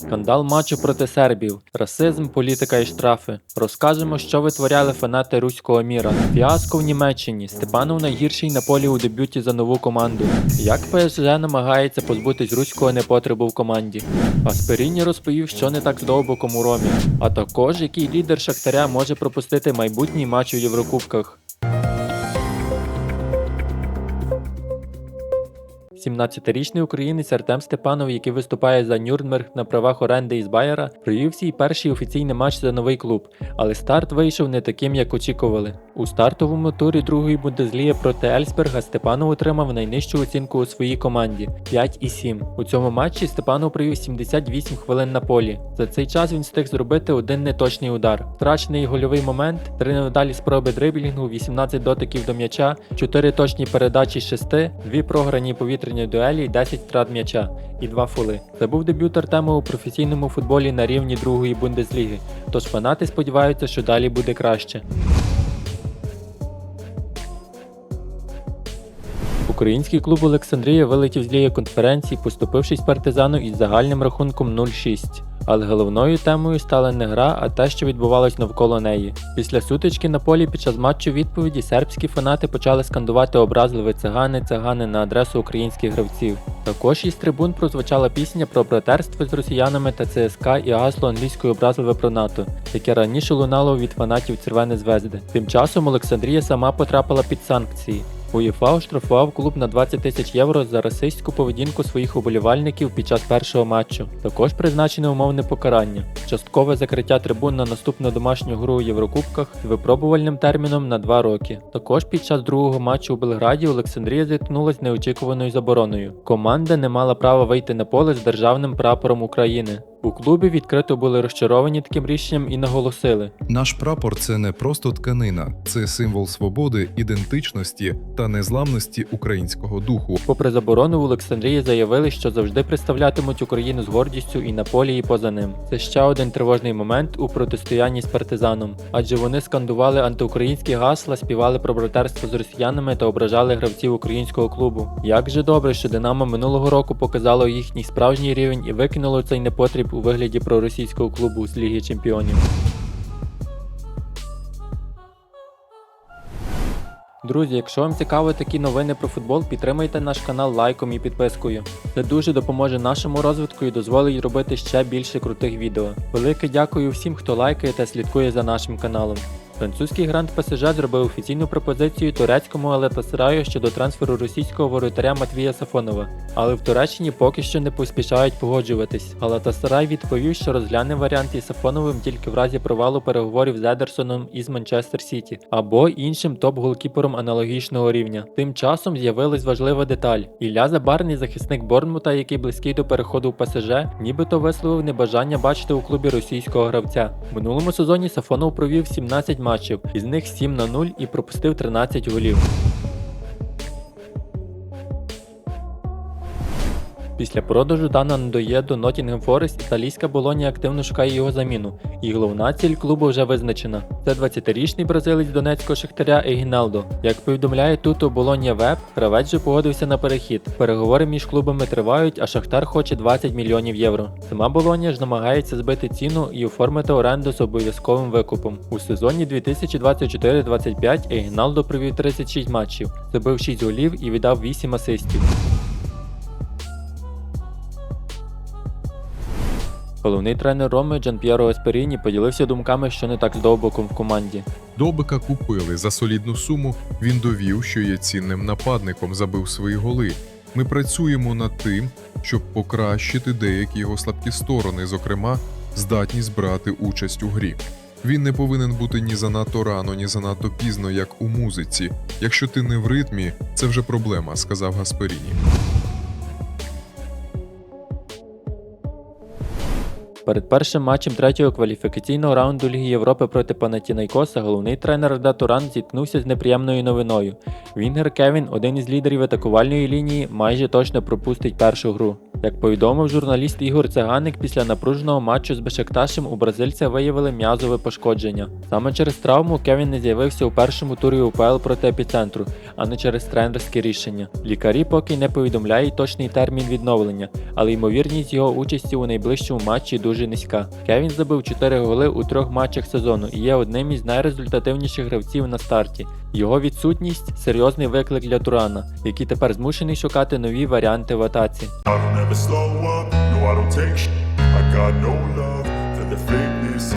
Скандал матчу проти сербів, расизм, політика і штрафи. Розкажемо, що витворяли фанати руського міра. Фіаско в Німеччині. Степанов найгірший на полі у дебюті за нову команду. Як ПСЖ намагається позбутись руського непотребу в команді. Асперіні розповів, що не так з довбоком у Ромі. А також який лідер Шахтаря може пропустити майбутній матч у Єврокубках. 17-річний українець Артем Степанов, який виступає за Нюрнберг на правах оренди із Байера, провів свій перший офіційний матч за новий клуб, але старт вийшов не таким, як очікували. У стартовому турі другої Бундесліги проти Ельсберга Степанов отримав найнижчу оцінку у своїй команді 5,7. У цьому матчі Степанов провів 78 хвилин на полі. За цей час він встиг зробити один неточний удар. Втрачений гольовий момент, три невдалі спроби дриблінгу, 18 дотиків до м'яча, 4 точні передачі з 6, 2 програні повітряні дуелі і 10 втрат м'яча і 2 фоли. Це був дебют Артема у професійному футболі на рівні другої Бундесліги. Тож фанати сподіваються, що далі буде краще. Український клуб Олександрія вилетів з ліги конференції, поступившись партизану із загальним рахунком 0-6. Але головною темою стала не гра, а те, що відбувалось навколо неї. Після сутички на полі під час матчу відповіді сербські фанати почали скандувати образливі цигани, цигани на адресу українських гравців. Також із трибун прозвучала пісня про братерство з росіянами та ЦСКА і гасло англійською образливе про НАТО, яке раніше лунало від фанатів Червоної звезди. Тим часом Олександрія сама потрапила під санкції. УЄФА оштрафував клуб на 20 тисяч євро за расистську поведінку своїх уболівальників під час першого матчу. Також призначене умовне покарання, часткове закриття трибун на наступну домашню гру у Єврокубках з випробувальним терміном на 2 роки. Також під час другого матчу у Белграді Олександрія зіткнулася з неочікуваною забороною. Команда не мала права вийти на поле з державним прапором України. У клубі відкрито були розчаровані таким рішенням і наголосили, Наш прапор це не просто тканина, це символ свободи, ідентичності та незламності українського духу. Попри заборону, в Олександрії заявили, що завжди представлятимуть Україну з гордістю і на полі, і поза ним. Це ще один тривожний момент у протистоянні з партизаном, адже вони скандували антиукраїнські гасла, співали про братерство з росіянами та ображали гравців українського клубу. Як же добре, що Динамо минулого року показало їхній справжній рівень і викинуло цей непотріб у вигляді проросійського клубу з Ліги Чемпіонів. Друзі, якщо вам цікаво такі новини про футбол, підтримайте наш канал лайком і підпискою. Це дуже допоможе нашому розвитку і дозволить робити ще більше крутих відео. Велике дякую всім, хто лайкає та слідкує за нашим каналом. Французький грант ПСЖ зробив офіційну пропозицію турецькому Алетасараю щодо трансферу російського воротаря Матвія Сафонова, але в Туреччині поки що не поспішають погоджуватись. Галатасарай відповів, що розгляне варіант із Сафоновим тільки в разі провалу переговорів з Едерсоном із Манчестер Сіті або іншим топ-голкіпером аналогічного рівня. Тим часом з'явилась важлива деталь. Ілля Забарний, захисник Борнмута, який близький до переходу в ПСЖ, нібито висловив небажання бачити у клубі російського гравця. В минулому сезоні Сафонов провів 17 матчів, із них 7 на 0 і пропустив 13 голів. Після продажу Дана Ндоє до Nottingham Forest італійська Болонія активно шукає його заміну, і головна ціль клубу вже визначена. Це 20-річний бразилець донецького шахтаря Егіналдо. Як повідомляє тут у Болонія Веб, гравець же погодився на перехід. Переговори між клубами тривають, а Шахтар хоче 20 мільйонів євро. Сама Болонія ж намагається збити ціну і оформити оренду з обов'язковим викупом. У сезоні 2024-25 Егіналдо провів 36 матчів, забив 6 голів і віддав 8 асистів. Головний тренер Роми Джан П'єро Есперіні поділився думками, що не так з довбоком в команді. Добика купили за солідну суму. Він довів, що є цінним нападником, забив свої голи. Ми працюємо над тим, щоб покращити деякі його слабкі сторони, зокрема, здатність брати участь у грі. Він не повинен бути ні занадто рано, ні занадто пізно, як у музиці. Якщо ти не в ритмі, це вже проблема, сказав Гасперіні. Перед першим матчем третього кваліфікаційного раунду Ліги Європи проти Панатінайкоса головний тренер Арда Туран зіткнувся з неприємною новиною. Вінгер Кевін, один із лідерів атакувальної лінії, майже точно пропустить першу гру. Як повідомив журналіст Ігор Циганик, після напруженого матчу з Бешекташем у бразильця виявили м'язове пошкодження. Саме через травму Кевін не з'явився у першому турі УПЛ проти епіцентру, а не через тренерське рішення. Лікарі поки не повідомляють точний термін відновлення, але ймовірність його участі у найближчому матчі дуже низька. Кевін забив 4 голи у трьох матчах сезону і є одним із найрезультативніших гравців на старті. Його відсутність серйозний виклик для Турана, який тепер змушений шукати нові варіанти в атаці. I don't